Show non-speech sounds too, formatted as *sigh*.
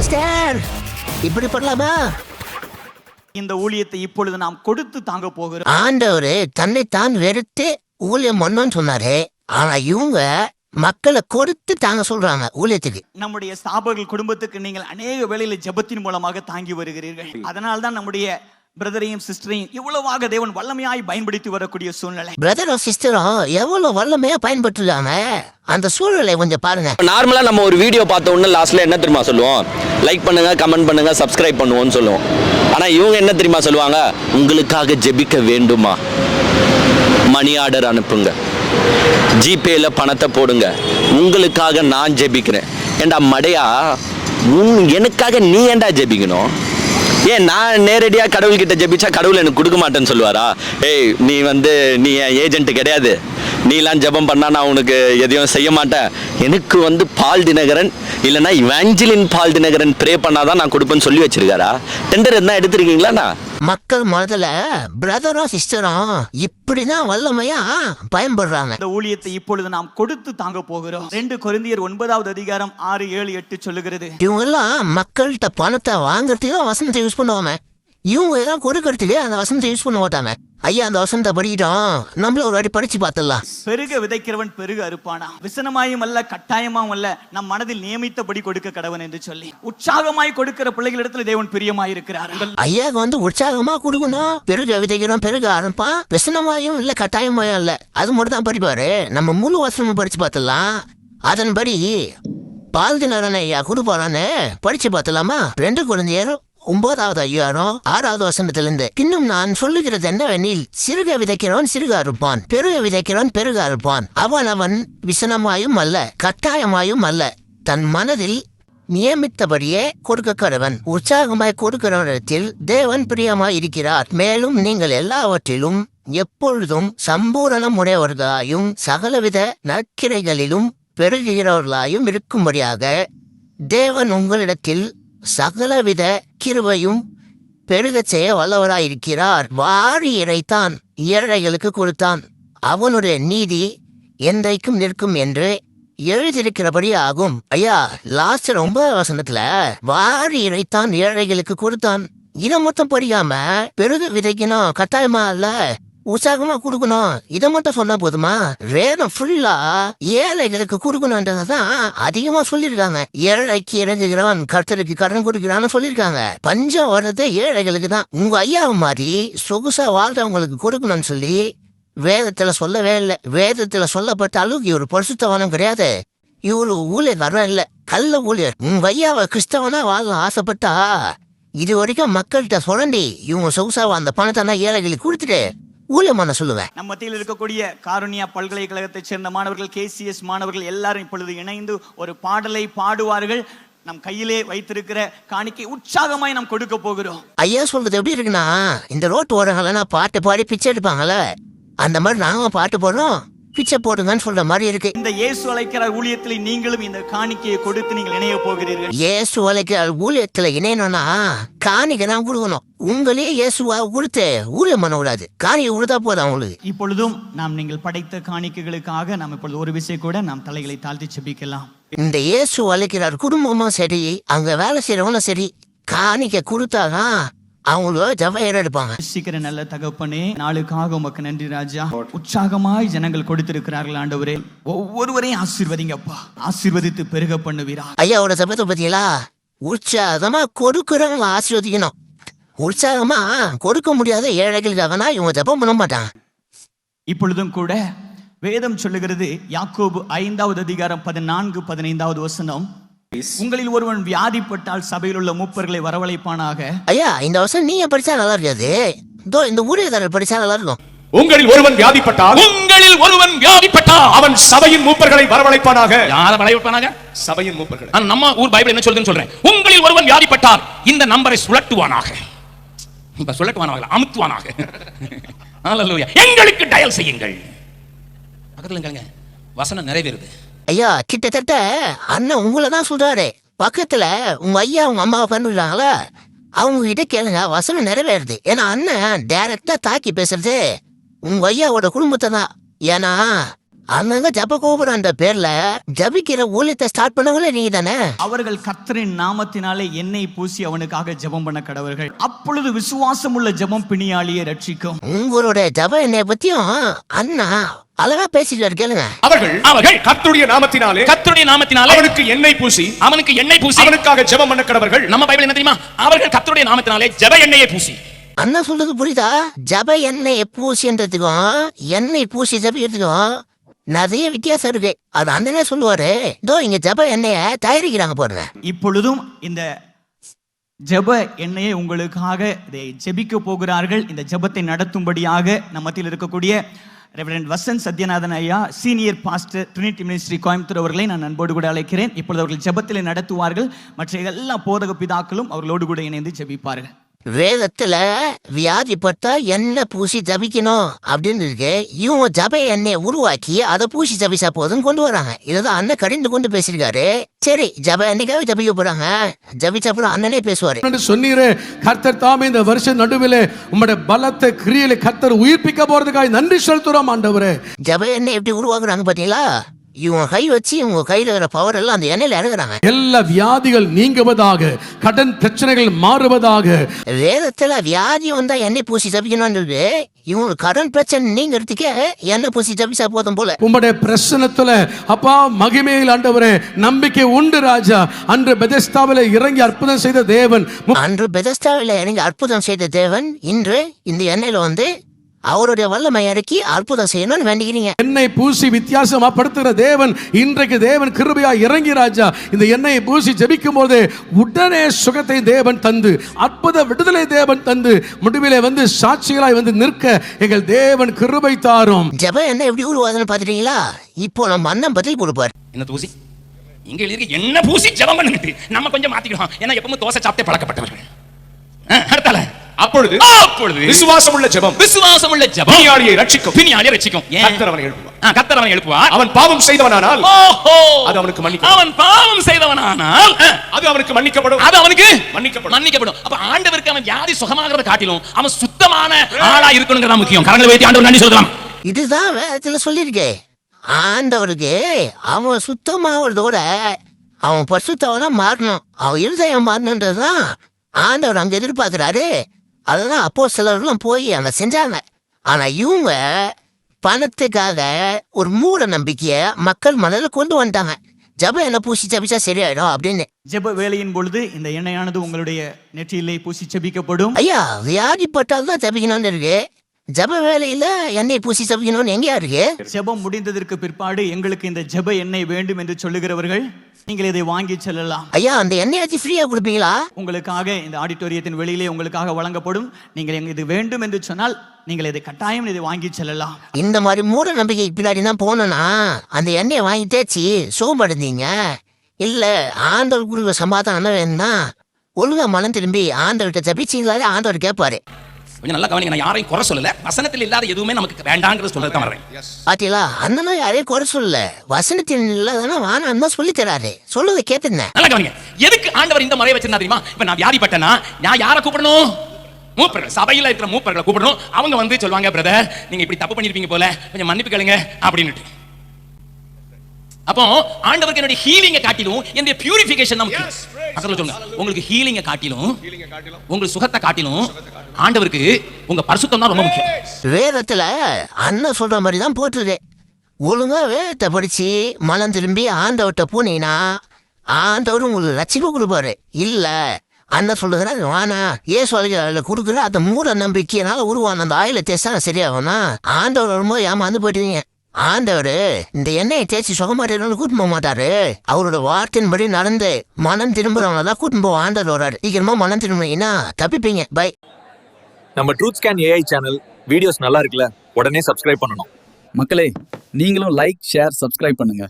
Master இப்படி பண்ணலாமா? இந்த ஊழியத்தை இப்பொழுது நாம் கொடுத்து தாங்க போகிறோம். ஆண்டவரு தன்னைத்தான் வெறுத்து ஊழியம் பண்ணணும்னு சொன்னாரு. ஆனா இவங்க மக்களை கொடுத்து தாங்க சொல்றாங்க ஊழியத்துக்கு. நம்முடைய ஸ்தாபகர்கள் குடும்பத்துக்கு நீங்கள் அநேக வேளையில ஜெபத்தின் மூலமாக தாங்கி வருகிறீர்கள். அதனால் தான் நம்முடைய பிரதரையும் சிஸ்டரையும் இவ்வளவாக தேவன் வல்லமையாய் பயன்படுத்தி வரக்கூடிய சூழ்நிலை? பிரதரும் சிஸ்டரும் எவ்வளவு வல்லமையா பயன்பட்டுருக்காங்க? அந்த சூழ்நிலை கொஞ்சம் பாருங்க. நார்மலா நம்ம ஒரு வீடியோ பார்த்த உடனே லாஸ்ட்ல என்ன தெரியுமா சொல்லுவோம்? லைக் பண்ணுங்க கமெண்ட் பண்ணுங்க சப்ஸ்கிரைப் பண்ணுவோம்னு சொல்லுவோம். ஆனா இவங்க என்ன தெரியுமா சொல்லுவாங்க? உங்களுக்காக ஜெபிக்க வேண்டுமா? மணி ஆர்டர் அனுப்புங்க. ஜிபேல பணத்தை போடுங்க. உங்களுக்காக நான் ஜெபிக்கிறேன். ஏண்டா மடையா? உன் எனக்காக நீ ஏன்டா ஜெபிக்கணும்? ஏன் நான் நேரடியாக கடவுள்கிட்ட ஜெபிச்சா கடவுள் எனக்கு கொடுக்க மாட்டேன்னு சொல்லுவாரா? ஏய் நீ வந்து நீ என் ஏஜென்ட் கிடையாது. நீலாம் ஜெபம் பண்ணா நான் உனக்கு எதையும் செய்ய மாட்டேன். எனக்கு வந்து பால் தினகரன் இல்லைன்னா இவாஞ்சலின் பால் தினகரன் ப்ரே பண்ணாதான் நான் கொடுப்பேன்னு சொல்லி வச்சிருக்காரா? டெண்டர் எதுனா நான்? மக்கள் முதல்ல பிரதரும் சிஸ்டரும் இப்படிதான் வல்லமையா பயன்படுறாங்க. இந்த ஊழியத்தை இப்பொழுது நாம் கொடுத்து தாங்க போகிறோம். ரெண்டு கொரிந்தியர் ஒன்பதாவது அதிகாரம் ஆறு ஏழு எட்டு சொல்லுகிறது. இவங்க எல்லாம் மக்கள்கிட்ட பணத்தை வாங்குறதுக்கு தான் வசனத்தை யூஸ் பண்ணுவாங்க. இவங்க எல்லாம் கொடுக்கறதுக்கு அந்த வசனத்தை யூஸ் பண்ண மாட்டாங்க. ஐயா அந்த வசனத்தை படிக்கிட்டோம் நம்மள ஒரு வாட்டி படிச்சு பார்த்துடலாம். பெருக விதைக்கிறவன் பெருக அறுப்பானா? விசனமாயும் அல்ல கட்டாயமாயும் அல்ல நம் மனதில் நியமித்தபடி கொடுக்க கடவன் என்று சொல்லி. உற்சாகமாய் கொடுக்கிற பிள்ளைகளிடத்தில் தேவன் பிரியமாய் இருக்கிறார். ஐயாவுக்கு வந்து உற்சாகமா கொடுக்கணும். பெருக விதைக்கிறோம் பெருக ஆரம்பிப்பான் விசனமாயும் இல்ல கட்டாயமாயும் இல்ல. அது மட்டும் தான் படிப்பாரு. நம்ம முழு வசனமும் படிச்சு பார்த்துடலாம். அதன்படி பால்தினரன் ஐயா கொடுப்பாரான்னு படிச்சு பார்த்துலாமா ரெண்டு குழந்தையர் ஒன்பதாவது அதிகாரம் ஆறாவது வசனத்திலிருந்து இன்னும் நான் சொல்லுகிறது என்னவெனில் சிறுக விதைக்கிறவன் சிறுக அறுப்பான் பெருக விதைக்கிறவன் பெருக அறுப்பான். அவன் அவன் விசனமாயும் அல்ல கட்டாயமாயும் அல்ல. தன் மனதில் நியமித்தபடியே கொடுக்க கடவன் உற்சாகமாய் கொடுக்கிறவரிடத்தில் தேவன் பிரியமாய் இருக்கிறார் மேலும் நீங்கள் எல்லாவற்றிலும் எப்பொழுதும் சம்பூரணம் உடையவர்களாயும் சகலவித நற்கிரைகளிலும் பெருகிறவர்களாயும் இருக்கும்படியாக தேவன் உங்களிடத்தில் சகலவித கிருவையும் பெருகச் செய்ய வல்லவராயிருக்கிறார். வாரி இறைத்தான் ஏழைகளுக்கு கொடுத்தான். அவனுடைய நீதி என்றைக்கும் நிற்கும் என்று எழுதியிருக்கிறபடி ஆகும். ஐயா லாஸ்ட் ரொம்ப வசனத்துல வாரி இறைத்தான் ஏழைகளுக்கு கொடுத்தான். இனம் மொத்தம் படிக்காம பெருக விதைக்கணும் கட்டாயமா இல்ல? உற்சாகமா கொடுக்கணும். இதை மட்டும் சொன்னா போதுமா? வேதம் ஃபுல்லா ஏழைகளுக்கு கொடுக்கணும்ன்றதான் அதிகமா சொல்லியிருக்காங்க. ஏழைக்கு இறங்குகிறவன் கர்த்தருக்கு கடன் கொடுக்கிறான்னு சொல்லியிருக்காங்க. பஞ்சம் வர்றது ஏழைகளுக்கு தான். உங்க ஐயா மாதிரி சொகுசா வாழ்றவங்களுக்கு கொடுக்கணும்னு சொல்லி வேதத்துல சொல்லவே இல்லை. வேதத்துல சொல்லப்பட்ட அளவுக்கு இவர் பரிசுத்தவனும் கிடையாது. இவரு ஊழியர் வர இல்லை. கள்ள ஊழியர். உங்க ஐயாவை கிறிஸ்தவனா வாழ ஆசைப்பட்டா இது வரைக்கும் மக்கள்கிட்ட சுரண்டி இவங்க சொகுசாவை அந்த பணத்தை ஏழைகளுக்கு கொடுத்துட்டு ஊழியம் பண்ண சொல்லுவேன். நம் மத்தியில் இருக்கக்கூடிய காருண்யா பல்கலைக்கழகத்தைச் சேர்ந்த மாணவர்கள் கேசிஎஸ் மாணவர்கள் எல்லாரும் இப்பொழுது இணைந்து ஒரு பாடலை பாடுவார்கள். நம் கையிலே வைத்திருக்கிற காணிக்கை உற்சாகமாய் நாம் கொடுக்க போகிறோம். ஐயா சொல்றது எப்படி இருக்குன்னா இந்த ரோட்டு ஓரங்கள்லாம் பாட்டு பாடி பிச்சை எடுப்பாங்கல்ல அந்த மாதிரி நாங்க பாட்டு போடுறோம். பிச்சை போடுங்கன்னு சொல்ற மாதிரி இருக்கு. இந்த இயேசு அழைக்கிறார் ஊழியத்தில் நீங்களும் இந்த காணிக்கையை கொடுத்து நீங்கள் இணைய போகிறீர்கள். இயேசு வலைக்கு ஊழியத்துல இணையணும்னா காணிக்கை தான் கொடுக்கணும் உங்களே இயேசுவா கொடுத்து ஊழியம் பண்ண கூடாது காணிக்கை கொடுத்தா போதும் அவங்களுக்கு. இப்பொழுதும் நாம் நீங்கள் படைத்த காணிக்கைகளுக்காக நாம் இப்பொழுது ஒரு விஷயம் கூட நாம் தலைகளை தாழ்த்தி செபிக்கலாம் இந்த இயேசு அழைக்கிறார் குடும்பமும் சரி அங்க வேலை செய்யறவங்களும் சரி காணிக்கை கொடுத்தாதான் அவங்கள ஜபம் எடுப்பாங்க. சீக்கிரம் நல்ல தகப்பனே நாளுக்காக உமக்கு நன்றி ராஜா. உற்சாகமாய் ஜனங்கள் கொடுத்திருக்கிறார்கள் ஆண்டவரே. ஒவ்வொருவரையும் ஆசீர்வதிங்கப்பா. ஆசீர்வதித்து பெருக பண்ணுவீரா. ஐயாவோட சபத்தை பத்தியலா? உற்சாகமா கொடுக்குறவங்க ஆசீர்வதிக்கணும். உற்சாகமா கொடுக்க முடியாத ஏழைகளுக்காகனா இவங்க ஜபம் பண்ண மாட்டாங்க இப்பொழுதும் கூட வேதம் சொல்லுகிறது யாக்கோபு ஐந்தாவது அதிகாரம் பதினான்கு பதினைந்தாவது வசனம் உங்களில் ஒருவன் வியாதிப்பட்டால் சபையில் உள்ள மூப்பர்களை வரவழைப்பானாக. ஐயா இந்த வருஷம் நீங்க படிச்சா நல்லா இருக்காது இதோ இந்த ஊழியக்காரர் படிச்சா நல்லா இருக்கும். உங்களில் ஒருவன் வியாதிப்பட்டால் உங்களில் ஒருவன் வியாதிப்பட்டால் அவன் சபையின் மூப்பர்களை வரவழைப்பானாக. யார வளைவிப்பானாக சபையின் மூப்பர்களை. நம்ம ஊர் பைபிள் என்ன சொல்லுதுன்னு சொல்றேன். உங்களில் ஒருவன் வியாதிப்பட்டால் இந்த நம்பரை சுழட்டுவானாக இப்ப சுழட்டுவானாக அமுத்துவானாக. *laughs* எங்களுக்கு டயல் செய்யுங்கள். பக்கத்துல வசனம் நிறைவேறுது. ஐயா கிட்டத்தட்ட அண்ணன் உங்களை தான் சொல்றாரு. பக்கத்துல உங்க ஐயா உங்க அம்மாவை பண்ணுறாங்களா அவங்க கிட்ட கேளுங்க வசனம் நிறைவேறுது. ஏன்னா அண்ணன் டைரக்டா தாக்கி பேசுறது உங்க ஐயாவோட குடும்பத்தை தான். ஏன்னா அங்கங்க ஜப கோபுரம் அந்த பேர்ல ஜபிக்கிற ஊழியத்தை ஸ்டார்ட் பண்ணவங்களே நீங்க தானே அவர்கள் கர்த்தரின் நாமத்தினாலே எண்ணெய் பூசி அவனுக்காக ஜெபம் பண்ண கடவர்கள். அப்பொழுது விசுவாசம் உள்ள ஜெபம் பிணியாளியை ரட்சிக்கும். உங்களுடைய ஜப எண்ணெய பத்தியும் அண்ணா அழகா பேசிட்டு கேளுங்க. அவர்கள் அவர்கள் கர்த்தருடைய நாமத்தினாலே கர்த்தருடைய நாமத்தினாலே அவனுக்கு எண்ணெய் பூசி அவனுக்கு எண்ணெய் பூசி அவனுக்காக ஜெபம் பண்ண கடவர்கள். நம்ம பைபிள் என்ன தெரியுமா? அவர்கள் கர்த்தருடைய நாமத்தினாலே ஜெப எண்ணெயை பூசி. அண்ணா சொல்றது புரியுதா? ஜப எண்ணெய் பூசின்றதுக்கும் எண்ணெய் பூசி ஜபிக்கிறதுக்கும் நிறைய வித்தியாசம் இருக்கு. அது அண்ணனே சொல்லுவாரு. இதோ இங்க ஜப எண்ணெய தயாரிக்கிறாங்க பாருங்க. இப்பொழுதும் இந்த ஜெப எண்ணெயை உங்களுக்காக இதை ஜெபிக்க போகிறார்கள். இந்த ஜெபத்தை நடத்தும்படியாக நம்ம மத்தியில் இருக்கக்கூடிய ரெவரண்ட் வசந்த் சத்யநாதன் ஐயா senior pastor trinity ministry Coimbatore அவர்களை நான் அன்போடு கூட அழைக்கிறேன். இப்பொழுது அவர்கள் ஜபத்தில் நடத்துவார்கள். மற்ற எல்லா போதக பிதாக்களும் அவர்களோடு கூட இணைந்து ஜெபிப்பார்கள். வேதத்துல வியாதிப்பட்டா எண்ணெய் பூசி ஜபிக்கணும் அப்படின்னு இருக்கு. இவங்க ஜப எண்ணெயை உருவாக்கி அதை பூசி ஜபிச்சா போதும் கொண்டு வராங்க. இதுதான் அண்ணன் கடிந்து கொண்டு பேசியிருக்காரு. சரி ஜப எண்ணெய்க்காக ஜபிக்க போறாங்க. ஜபிச்ச அப்புறம் அண்ணனே பேசுவாரு. சொன்னீரே கர்த்தர் தாமே இந்த வருஷம் நடுவிலே உம்முடைய பலத்த கிரியையில கர்த்தர் உயிர்ப்பிக்க போறதுக்காக நன்றி செலுத்துறோம் ஆண்டவரே. ஜப எண்ணெய் எப்படி உருவாக்குறாங்க பாத்தீங்களா? இவங்க கை வச்சு இவங்க கையில இருக்கிற பவர் எல்லாம் அந்த எண்ணெயில இறங்குறாங்க. எல்லா வியாதிகள் நீங்குவதாக கடன் பிரச்சனைகள் மாறுவதாக. வேதத்துல வியாதி வந்தா எண்ணெய் பூசி ஜபிக்கணும்ன்றது இவங்க கடன் பிரச்சனை நீங்கிறதுக்கே எண்ணெய் பூசி ஜபிச்சா போதும் போல. உம்முடைய பிரசனத்துல அப்பா மகிமையில் ஆண்டவரே நம்பிக்கை உண்டு ராஜா. அன்று பெதஸ்தாவில இறங்கி அற்புதம் செய்த தேவன். அன்று பெதஸ்டாவில் இறங்கி அற்புதம் செய்த தேவன் இன்று இந்த எண்ணெயில வந்து அவருடைய வல்லமை இறக்கி அற்புதம் செய்யணும்னு வேண்டிக்கிறீங்க. எண்ணெய் பூசி வித்தியாசமா படுத்துகிற தேவன் இன்றைக்கு தேவன் கிருபையா இறங்கி ராஜா. இந்த எண்ணெயை பூசி ஜெபிக்கும் போது உடனே சுகத்தை தேவன் தந்து அற்புத விடுதலை தேவன் தந்து முடிவிலே வந்து சாட்சிகளாய் வந்து நிற்க எங்கள் தேவன் கிருபை தாரும். ஜப எண்ணெய் எப்படி உருவாதுன்னு பாத்துட்டீங்களா இப்போ நம்ம அண்ணன் பதில் கொடுப்பாரு. என்ன தூசி? இங்க எழுதி என்ன பூசி ஜெபம் பண்ணுங்க. நம்ம கொஞ்சம் மாத்திக்கிறோம் ஏன்னா எப்பவும் தோசை சாப்பிட்டே பழக்கப்பட்டவர்கள். அடுத்தால அப்பொழுது அப்பொழுது விசுவாசம் உள்ள ஜெபம். விசுவாசம் உள்ள ஜெபம். பிணியாளியை ரட்சிக்கும். பிணியாளியை ரட்சிக்கும். ஏன்? கர்த்தர் அவனை எழுப்புவார். ஆ, கர்த்தர் அவனை எழுப்புவார். அவன் பாவம் செய்தவனானால் ஓஹோ. அது அவனுக்கு மன்னிக்கப்படும். அவன் பாவம் செய்தவனானால் அது அவனுக்கு மன்னிக்கப்படும். அது அவனுக்கு மன்னிக்கப்படும். மன்னிக்கப்படும். அப்ப ஆண்டவருக்கு அவன் வியாதி சுகமாகிறத காட்டிலும் அவன் சுத்தமான ஆளா இருக்கணுங்கிறதா முக்கியம். கரங்களை வைத்து ஆண்டவர் நன்றி சொல்லலாம் இதுதான் வேதத்துல சொல்லியிருக்கே. ஆண்டவருக்கு அவன் சுத்தமாவதோட அவன் பசுத்தவனா மாறணும். அவன் இருதயம் மாறணுன்றதுதான் ஆண்டவர் அங்க எதிர்பார்க்கிறாரு. அதுதான் அப்போ சிலர்லாம் போய் அங்க செஞ்சாங்க. ஆனா இவங்க பணத்துக்காக ஒரு மூட நம்பிக்கைய மக்கள் மனதில் கொண்டு வந்துட்டாங்க. ஜப என்ன பூசி ஜபிச்சா சரியாயிடும் அப்படின்னு. ஜெப வேலையின் பொழுது இந்த எண்ணெயானது உங்களுடைய நெற்றியிலே பூசி ஜெபிக்கப்படும். ஐயா வியாதிப்பட்டால் தான் ஜபிக்கணும்னு இருக்கு. ஜப வேலையில எண்ணெய் பூசி ஜபிக்கணும்னு எங்கேயா இருக்கு ஜெபம் முடிந்ததற்கு பிற்பாடு எங்களுக்கு இந்த ஜெப எண்ணெய் வேண்டும் என்று சொல்லுகிறவர்கள் நீங்கள் இதை வாங்கி செல்லலாம். ஐயா அந்த எண்ணெயாச்சும் ஃப்ரீயா கொடுப்பீங்களா? உங்களுக்காக இந்த ஆடிட்டோரியத்தின் வெளியிலே உங்களுக்காக வழங்கப்படும். நீங்கள் இது வேண்டும் என்று சொன்னால் நீங்கள் இதை கட்டாயம் இதை வாங்கி செல்லலாம். இந்த மாதிரி மூட நம்பிக்கை பின்னாடி தான் போனோம்னா அந்த எண்ணெயை வாங்கி தேய்ச்சி சோம்படைந்தீங்க இல்ல ஆண்டவர் குருவ சமாதானம் வேணும்னா ஒழுங்கா மனம் திரும்பி ஆண்டவர்கிட்ட ஜபிச்சிங்களாலே ஆண்டவர் கேட்பாரு. கொஞ்சம் நல்லா கவனிங்க நான் யாரையும் குறை சொல்லல. வசனத்தில் இல்லாத எதுவுமே நமக்கு வேண்டாங்கிறது சொல்றது தான் வர்றேன். பாத்தீங்களா? அண்ணனும் யாரையும் குறை சொல்லல. வசனத்தின் இல்லாதானே வானான்னு தான் சொல்லி தராரு. சொல்லுவதை கேட்டுருந்தேன். நல்லா கவனிங்க. எதுக்கு ஆண்டவர் இந்த முறையை வச்சிருந்தா தெரியுமா? இப்ப நான் வியாதிப்பட்டேனா நான் யாரை கூப்பிடணும்? மூப்பர்கள் சபையில இருக்கிற மூப்பர்களை கூப்பிடணும். அவங்க வந்து சொல்லுவாங்க பிரதர் நீங்க இப்படி தப்பு பண்ணிருப்பீங்க போல. கொஞ்சம் மன்னிப்பு கேளுங்க அப்படின்னுட்டு. அப்போ ஆண்டவருக்கு என்னுடைய ஹீலிங்கை காட்டிலும் என்னுடைய பியூரிஃபிகேஷன் நமக்கு அசல சொல்லுங்க. உங்களுக்கு ஹீலிங்கை காட்டிலும் உங்களுக்கு சுகத்தை காட்டிலும் ஆண்டவருக்கு உங்க பரிசுத்தம் தான் ரொம்ப முக்கியம். வேதத்துல அண்ணன் சொல்ற மாதிரி தான் போட்டுருக்கு. ஒழுங்கா வேதத்தை படிச்சு மனம் திரும்பி ஆண்டவர்கிட்ட போனீங்கன்னா ஆண்டவர் உங்களுக்கு ரட்சிப்பு கொடுப்பாரு. இல்ல அண்ணன் சொல்லுகிறார் வானா ஏ சொல்ல கொடுக்குற அந்த மூட நம்பிக்கையினால உருவான அந்த ஆயில தேசம் சரியாகும்னா ஆண்டவர் வரும்போது ஏமாந்து போயிடுவீங்க ஆண்டவர் இந்த எண்ணெயை தேய்ச்சி சுகமாட்டேன்னு கூட்டிட்டு போக மாட்டாரு. அவரோட வார்த்தையின்படி நடந்து மனம் திரும்புறவங்க தான் கூட்டிட்டு போக ஆண்டவர் வராரு சீக்கிரமா மனம் திரும்பினீங்கன்னா தப்பிப்பீங்க? பை நம்ம truth scan AI channel videos நல்லா இருக்குல்ல? உடனே சப்ஸ்கிரைப் பண்ணணும். மக்களே நீங்களும் லைக் ஷேர் சப்ஸ்கிரைப் பண்ணுங்க.